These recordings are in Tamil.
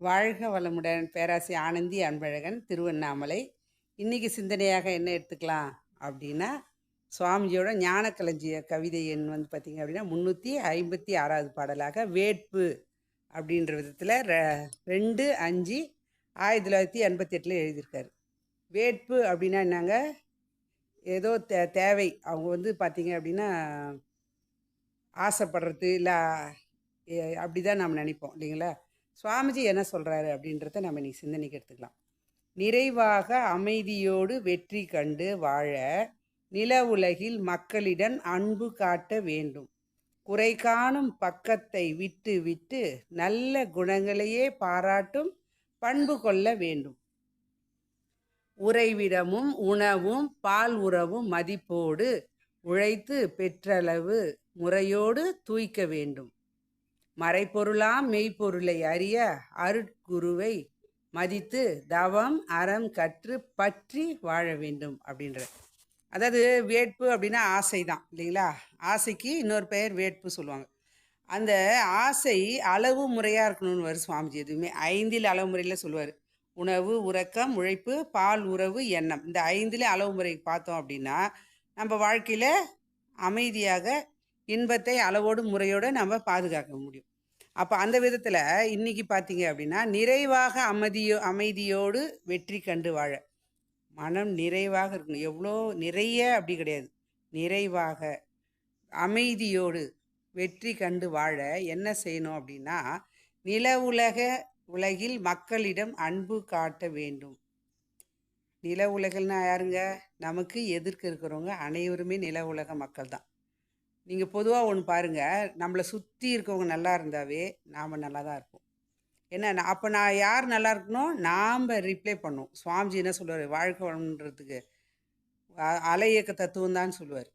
வாழ்க வளமுடன் பேராசி ஆனந்தி அன்பழகன் திருவண்ணாமலை. இன்றைக்கி சிந்தனையாக என்ன எடுத்துக்கலாம் அப்படின்னா சுவாமிஜியோட ஞானக்களஞ்சிய கவிதை எண் வந்து பார்த்திங்க அப்படின்னா முந்நூற்றி ஐம்பத்தி ஆறாவது பாடலாக வேட்பு அப்படின்ற விதத்தில் ரெ ரெண்டு அஞ்சு ஆயிரத்தி தொள்ளாயிரத்தி எண்பத்தி எட்டில் எழுதியிருக்காரு. வேட்பு அப்படின்னா என்னங்க? ஏதோ தே தேவை. அவங்க வந்து பார்த்திங்க அப்படின்னா ஆசைப்படுறது இல்லை அப்படி தான் நாம் நினைப்போம் இல்லைங்களா? சுவாமிஜி என்ன சொல்கிறாரு அப்படின்றத நம்ம இன்னைக்கு சிந்தனைக்கு எடுத்துக்கலாம். நிறைவாக அமைதியோடு வெற்றி கண்டு வாழ நில உலகில் மக்களிடம் அன்பு காட்ட வேண்டும். குறை காணும் பக்கத்தை விட்டு விட்டு நல்ல குணங்களையே பாராட்டும் பண்பு கொள்ள வேண்டும். உறைவிடமும் உணவும் பால் உறவும் மதிப்போடு உழைத்து பெற்றளவு முறையோடு தூய்க்க வேண்டும். மறைப்பொருளாம் மெய்ப்பொருளை அறிய அருட்குருவை மதித்து தவம் அறம் கற்று பற்றி வாழ வேண்டும் அப்படின்ற அதாவது வேட்பு அப்படின்னா ஆசை தான் இல்லைங்களா? ஆசைக்கு இன்னொரு பெயர் வேட்பு சொல்லுவாங்க. அந்த ஆசை அளவு முறையாக இருக்கணும்னு வரும் சுவாமிஜி எதுவுமே. ஐந்தில் அளவு முறையில் சொல்லுவார். உணவு உறக்கம் உழைப்பு பால் உறவு எண்ணம். இந்த ஐந்தில் அளவு முறை பார்த்தோம் அப்படின்னா நம்ம வாழ்க்கையில் அமைதியாக இன்பத்தை அளவோடு முறையோடு நம்ம பாதுகாக்க முடியும். அப்போ அந்த விதத்தில் இன்னைக்கு பார்த்தீங்க அப்படின்னா நிறைவாக அமைதியோ அமைதியோடு வெற்றி கண்டு வாழ. மனம் நிறைவாக இருக்கணும். எவ்வளோ நிறைய அப்படி கிடையாது. நிறைவாக அமைதியோடு வெற்றி கண்டு வாழ என்ன செய்யணும் அப்படின்னா நில உலக உலகில் மக்களிடம் அன்பு காட்ட வேண்டும். நில உலகில்னா யாருங்க? நமக்கு எதிர்க்க இருக்கிறவங்க அனைவருமே நில உலக மக்கள் தான் நீங்கள் பொதுவாக ஒன்று பாருங்கள் நம்மளை சுற்றி இருக்கவங்க நல்லா இருந்தாவே நாம் நல்லா தான் இருப்போம். என்ன அப்போ நான் யார் நல்லா இருக்கணும் நாம் ரிப்ளை பண்ணும் சுவாமிஜி என்ன சொல்லுவார்? வாழ்க்கை வளம்ன்றதுக்கு அ- அலை இயக்க தத்துவம் தான் சொல்லுவார்.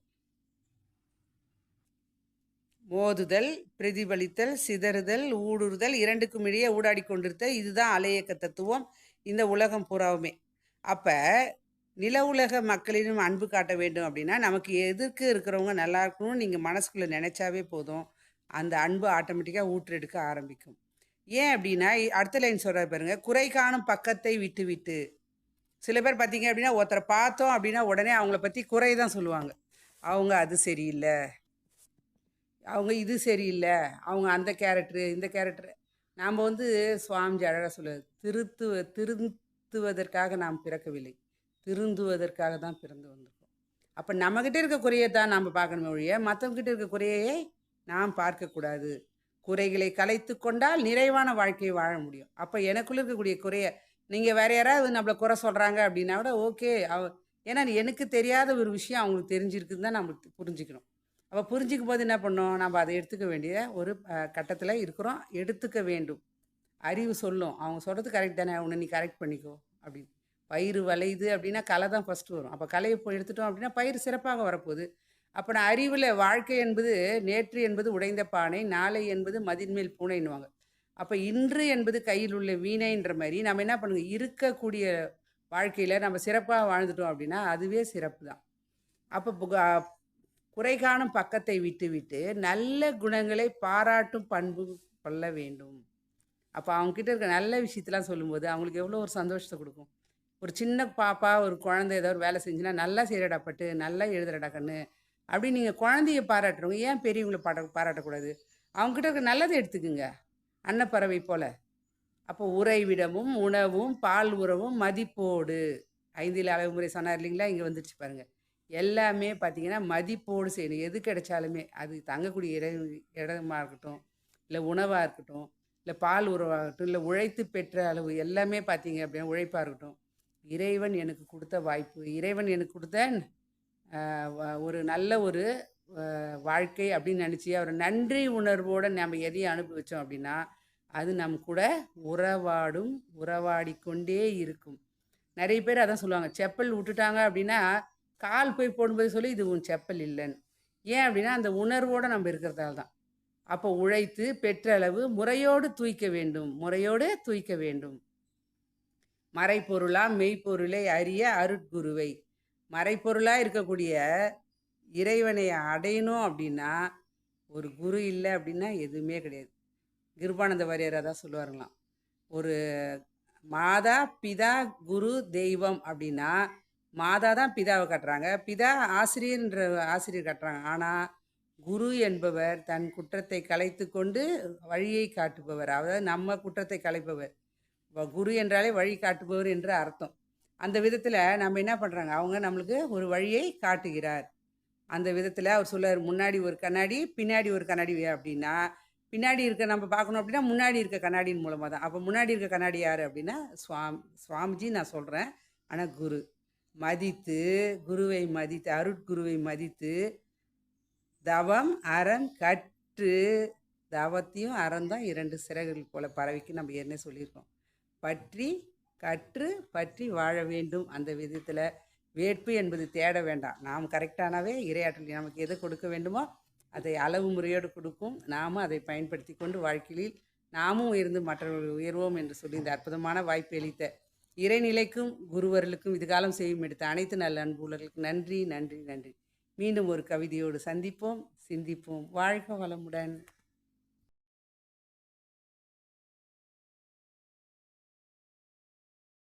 மோதுதல் பிரதிபலித்தல் சிதறுதல் ஊடுருதல் இரண்டுக்கும் இடையே ஊடாடி கொண்டிருத்தல் இதுதான் அலையக்க தத்துவம். இந்த உலகம் பூராவுமே. அப்போ நில உலக மக்களிடம் அன்பு காட்ட வேண்டும் அப்படின்னா நமக்கு எதிர்க்கு இருக்கிறவங்க நல்லா இருக்கணும்னு நீங்கள் மனசுக்குள்ளே நினச்சாவே போதும். அந்த அன்பு ஆட்டோமேட்டிக்காக ஊற்றெடுக்க ஆரம்பிக்கும். ஏன் அப்படின்னா அடுத்த லைன் சொல்கிற பாருங்கள் குறை காணும் பக்கத்தை விட்டு விட்டு சில பேர் பார்த்தீங்க அப்படின்னா ஒருத்தரை பார்த்தோம் அப்படின்னா உடனே அவங்கள பற்றி குறை தான் சொல்லுவாங்க. அவங்க அது சரியில்லை. அவங்க இது சரியில்லை. அவங்க அந்த கேரக்டரு இந்த கேரக்டரு. நாம் வந்து சுவாமிஜி அழகாக சொல்லுவார் திருத்துவ திருத்துவதற்காக நாம் பிறக்கவில்லை. திருந்துவதற்காக தான் பிறந்து வந்திருக்கோம். அப்போ நம்மக்கிட்ட இருக்க குறையை தான் நாம் பார்க்கணுமே ஒழிய மற்றவங்ககிட்ட இருக்க குறையை நாம் பார்க்கக்கூடாது குறைகளை கலைத்து கொண்டால் நிறைவான வாழ்க்கையை வாழ முடியும். அப்போ எனக்குள்ளே இருக்கக்கூடிய குறையை நீங்கள் வேற யாராவது நம்மளை குறை சொல்கிறாங்க அப்படின்னா கூட ஓகே அவ ஏன்னா எனக்கு தெரியாத ஒரு விஷயம் அவங்களுக்கு தெரிஞ்சிருக்குன்னு தான் நம்மளுக்கு புரிஞ்சுக்கணும். அப்போ புரிஞ்சிக்கும் போது என்ன பண்ணோம் நம்ம அதை எடுத்துக்க வேண்டிய ஒரு கட்டத்தில் இருக்கிறோம். எடுத்துக்க வேண்டும். அறிவு சொல்லும். அவங்க சொல்கிறது கரெக்ட் தானே? உன்னை நீ கரெக்ட் பண்ணிக்கோ அப்படின்னு. பயிர் விளையுது அப்படின்னா களை தான் ஃபஸ்ட்டு வரும். அப்போ களையை இப்போ எடுத்துட்டோம் அப்படின்னா பயிர் சிறப்பாக வரப்போகுது. அப்போ நான் அறிவில் வாழ்க்கை என்பது நேற்று என்பது உடைந்த பானை நாளை என்பது மதின்மேல் பூனைன்னுவாங்க. அப்போ இன்று என்பது கையில் உள்ள வீணைன்ற மாதிரி நம்ம என்ன பண்ணுங்க இருக்கக்கூடிய வாழ்க்கையில் நம்ம சிறப்பாக வாழ்ந்துட்டோம் அப்படின்னா அதுவே சிறப்பு தான். அப்போ குறை காணும் பக்கத்தை விட்டு விட்டு நல்ல குணங்களை பாராட்டும் பண்பு கொள்ள வேண்டும். அப்போ அவங்கக்கிட்ட இருக்க நல்ல விஷயத்தெலாம் சொல்லும்போது அவங்களுக்கு எவ்வளோ ஒரு சந்தோஷத்தை கொடுக்கும். ஒரு சின்ன பாப்பா ஒரு குழந்தை ஏதோ ஒரு வேலை செஞ்சுன்னா நல்லா செய்கிறடா பட்டு நல்லா எழுதுறடா கண்ணு அப்படி நீங்கள் குழந்தைய பாராட்டுறவங்க ஏன் பெரியவங்களை பாட பாராட்டக்கூடாது? அவங்ககிட்ட இருக்க நல்லதை எடுத்துக்குங்க. அன்னப்பறவை போல். அப்போ உறைவிடமும் உணவும் பால் உறவும் மதிப்போடு. ஐந்தில் அளவு முறை சொன்னார் இல்லைங்களா? இங்கே வந்துருச்சு பாருங்கள் எல்லாமே பார்த்தீங்கன்னா மதிப்போடு செய்யணும். எது கிடைச்சாலுமே அது தங்கக்கூடிய இட இடமா இருக்கட்டும் இல்லை உணவாக இருக்கட்டும் இல்லை பால் உறவாகட்டும் இல்லை உழைத்து பெற்ற அளவு எல்லாமே பார்த்தீங்க அப்படின்னா உழைப்பாக இருக்கட்டும். இறைவன் எனக்கு கொடுத்த வாய்ப்பு. இறைவன் எனக்கு கொடுத்த ஒரு நல்ல ஒரு வாழ்க்கை அப்படின்னு நினச்சி அவர் நன்றி உணர்வோடு நம்ம எதையும் அனுபவித்தோம் அப்படின்னா அது நம் கூட உறவாடும் உறவாடி கொண்டே இருக்கும். நிறைய பேர் அதான் சொல்லுவாங்க செப்பல் விட்டுட்டாங்க அப்படின்னா கால் போய் போடும்போது சொல்லி இது உன் செப்பல் இல்லைன்னு. ஏன் அப்படின்னா அந்த உணர்வோடு நம்ம இருக்கிறதால தான். அப்போ உழைத்து பெற்றளவு முறையோடு தூய்க்க வேண்டும் முறையோடு தூய்க்க வேண்டும். மறைப்பொருளா மெய்ப்பொருளை அறிய அருட்குருவை. மறைப்பொருளாக இருக்கக்கூடிய இறைவனை அடையணும் அப்படின்னா ஒரு குரு இல்லை அப்படின்னா எதுவுமே கிடையாது. கிருபானந்த வாரியர் அதான் சொல்லுவாருங்களாம் ஒரு மாதா பிதா குரு தெய்வம் அப்படின்னா மாதா தான் பிதாவை கட்டுறாங்க. பிதா ஆசிரியர்ன்ற ஆசிரியர் கட்டுறாங்க. ஆனால் குரு என்பவர் தன் குற்றத்தை கலைத்து கொண்டு வழியை காட்டுபவர். அதாவது நம்ம குற்றத்தை கலைப்பவர். குரு என்றாலே வழி காட்டுபவர் என்று அர்த்தம். அந்த விதத்தில் நம்ம என்ன பண்ணுறாங்க அவங்க நம்மளுக்கு ஒரு வழியை காட்டுகிறார். அந்த விதத்தில் அவர் சொல்றார் முன்னாடி ஒரு கண்ணாடி பின்னாடி ஒரு கண்ணாடி அப்படின்னா பின்னாடி இருக்க நம்ம பார்க்கணும் அப்படின்னா முன்னாடி இருக்க கண்ணாடியின் மூலமாக தான். அப்போ முன்னாடி இருக்க கண்ணாடி யார் அப்படின்னா சுவாமி சுவாமிஜி நான் சொல்கிறேன் ஆனால் குரு. மதித்து குருவை மதித்து அருட்குருவை மதித்து தவம் அறம் கற்று தவத்தையும் அறம் தான் இரண்டு சிறகுகள் போல பறவைக்கு நம்ம என்ன சொல்லியிருக்கோம். பற்றி கற்று பற்றி வாழ வேண்டும் அந்த விதத்தில். வேட்பு என்பது தேட வேண்டாம். நாம் கரெக்டானவே இரையாற்றல் நமக்கு எது கொடுக்க வேண்டுமோ அதை அளவு முறையோடு கொடுக்கும். நாமும் அதை பயன்படுத்தி கொண்டு வாழ்க்கையில் நாமும் உயர்ந்து மற்றவர்கள் உயர்வோம் என்று சொல்லி இந்த அற்புதமான வாய்ப்பு அளித்த இறைநிலைக்கும் குருவர்களுக்கும் இதுகாலம் செய்யும் எடுத்த அனைத்து நல்ல அன்புள்ளர்களுக்கும் நன்றி நன்றி நன்றி. மீண்டும் ஒரு கவிதையோடு சந்திப்போம். சிந்திப்போம். வாழ்க வளமுடன்.